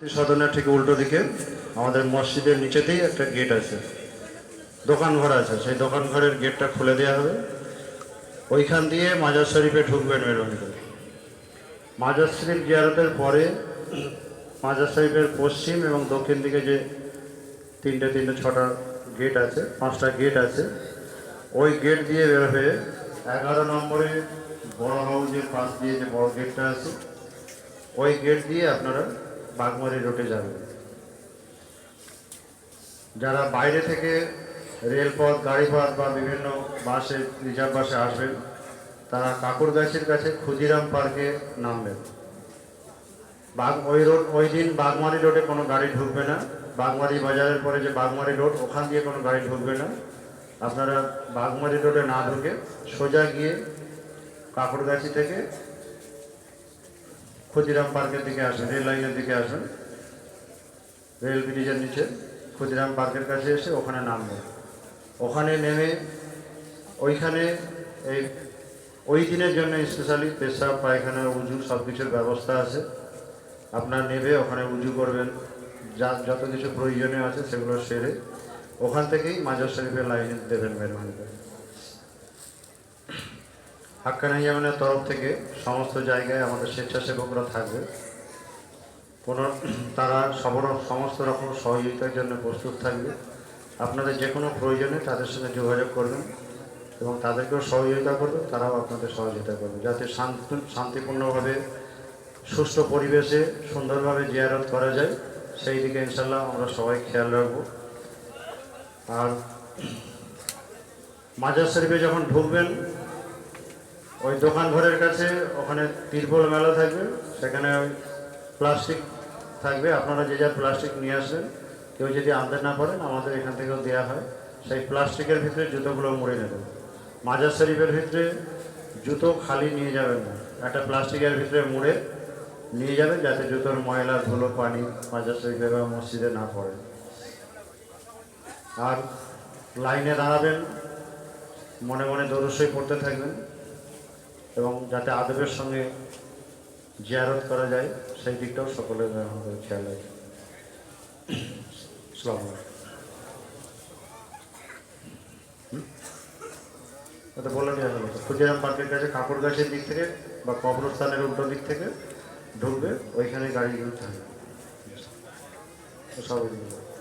সদনের ঠিক উল্টো দিকে আমাদের মসজিদের নিচেতেই একটা গেট আছে। দোকান ঘর আছে। সেই দোকান ঘরের গেটটা খুলে দেওয়া হবে। ওইখান দিয়ে মাজার শরীফে ঢুকবেন মেহরবানি করে। মাজার শরীফ জিয়ারতের পরে মাজার শরীফের পশ্চিম এবং দক্ষিণ দিকে যে তিনটে তিনটে, ছটা গেট আছে, পাঁচটা গেট আছে, ওই গেট দিয়ে বের হয়ে এগারো নম্বরে বড় হাউজের পাশ দিয়ে যে বড় গেটটা আছে, ওই গেট দিয়ে আপনারা বাগমারি রোডে যাবেন যারা বাইরে থেকে রেলপথ, গাড়িপথ বা বিভিন্ন বাসে রিজার্ভ বাসে আসবেন, তারা কাকুরগাছির কাছে ক্ষুদিরাম পার্কে নামবেন। বাগ ওই রোড, ওই দিন বাগমারি রোডে কোনো গাড়ি ঢুকবে না। বাগমারি বাজারের পরে যে বাগমারি রোড, ওখান দিয়ে কোনো গাড়ি ঢুকবে না। আপনারা বাগমারি রোডে না ঢুকে সোজা গিয়ে কাকুরগাছি থেকে ক্ষুদিরাম পার্কের দিকে আসবেন রেল লাইনের দিকে আসবেন রেল ব্রিজের নিচে ক্ষুদিরাম পার্কের কাছে এসে ওখানে নামবেন ওখানে নেমে ওইখানে এই ওই দিনের জন্য স্পেশালি পেশাব, পায়খানা, উজু সব কিছুর ব্যবস্থা আছে। আপনার নেবে, ওখানে উজু করবেন। যা যত কিছু প্রয়োজনীয় আছে সেগুলো সেরে ওখান থেকেই মাজার শরীফের লাইনে দেবেন মেহরবানি করে হাক্কানি তরফ থেকে সমস্ত জায়গায় আমাদের স্বেচ্ছাসেবকরা থাকবে। কোনো তারা সবর, সমস্ত রকম সহযোগিতার জন্য প্রস্তুত থাকবে। আপনাদের যে কোনো প্রয়োজনে তাদের সঙ্গে যোগাযোগ করবেন এবং তাদেরকেও সহযোগিতা করবে তারাও আপনাদের সহযোগিতা করবে। যাতে শান্ত, শান্তিপূর্ণভাবে সুষ্ঠু পরিবেশে সুন্দরভাবে জিয়ারত করা যায়, সেই দিকে ইনশাল্লাহ আমরা সবাই খেয়াল রাখব। আর মাজার শরীফে যখন ঢুকবেন ওই দোকান ঘরের কাছে ওখানে তিরপল মেলা থাকবে, সেখানে ওই প্লাস্টিক থাকবে। আপনারা যে যার প্লাস্টিক নিয়ে আসেন, কেউ যদি আনতে না পারেন, আমাদের এখান থেকেও দেওয়া হয়। সেই প্লাস্টিকের ভিতরে জুতোগুলো মুড়ে নেবেন মাজার শরীফের ভিতরে জুতো খালি নিয়ে যাবেন না। একটা প্লাস্টিকের ভিতরে মুড়ে নিয়ে যাবেন, যাতে জুতোর ময়লা, ধুলো, পানি মাজার শরীফে বা মসজিদে না পড়ে। আর লাইনে দাঁড়াবেন, মনে মনে দরসই পড়তে থাকবেন। এবং যাতে আদবের সঙ্গে জিয়ারত করা যায়, সেই দিকটাও সকলের আমাদের খেয়াল সালাম এটা বলে দেওয়া হলো খুদিরাম পার্কের কাছে কাপড় গাছের দিক থেকে বা কবরস্থানের উল্টো দিক থেকে ঢুকবে, ওইখানে গাড়িগুলো থাকবে সব এদিকে।